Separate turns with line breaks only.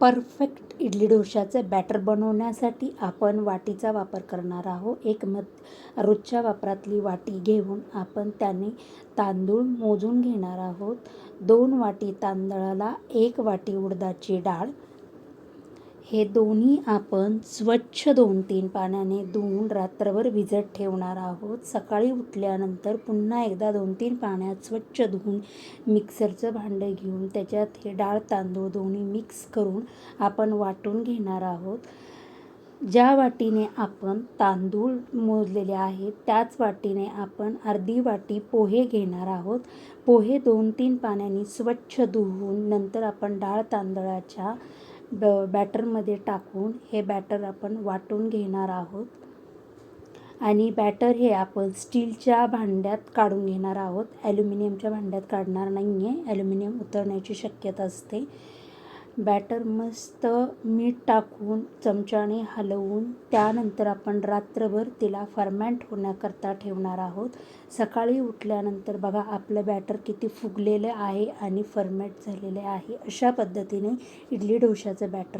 Perfect idli डोशाचं batter बनवण्यासाठी आपण वाटीचा वापर करणार आहोत. एक मत रोजच्या वापरातली वाटी घेऊन आपण त्याने तांदूळ मोजून घेणार आहोत. दोन वाटी तांदळाला एक वाटी उडदाची डाळ हे दोन्ही आपण स्वच्छ दोन तीन पाण्याने धुवून रात्रभर भिजत ठेवणार आहोत. सकाळी उठल्यानंतर पुन्हा एकदा दोन तीन पाण्यात स्वच्छ धुवून मिक्सरचं भांडं घेऊन त्याच्यात हे डाळ तांदूळ दोन्ही मिक्स करून आपण वाटून घेणार आहोत. ज्या वाटीने आपण तांदूळ मोजलेले आहेत त्याच वाटीने आपण अर्धी वाटी पोहे घेणार आहोत. पोहे दोन तीन पाण्याने स्वच्छ धुवून नंतर आपण डाळ तांदळाच्या ब बॅटरमध्ये टाकून हे बॅटर आपण वाटून घेणार आहोत. आणि बॅटर हे आपण स्टीलच्या भांड्यात काढून घेणार आहोत. ॲल्युमिनियमच्या भांड्यात काढणार नाही आहे ॲल्युमिनियम उतरण्याची शक्यता असते. बॅटर मस्त मीठ टाकून चमच्याने हलवून त्यानंतर आपण रात्रभर तिला फर्मँट होण्याकरता ठेवणार आहोत. सकाळी उठल्यानंतर बघा आपलं बॅटर किती फुगलेलं आहे आणि फर्मेंट झालेले आहे. अशा पद्धतीने इडली डोशाचं बॅटर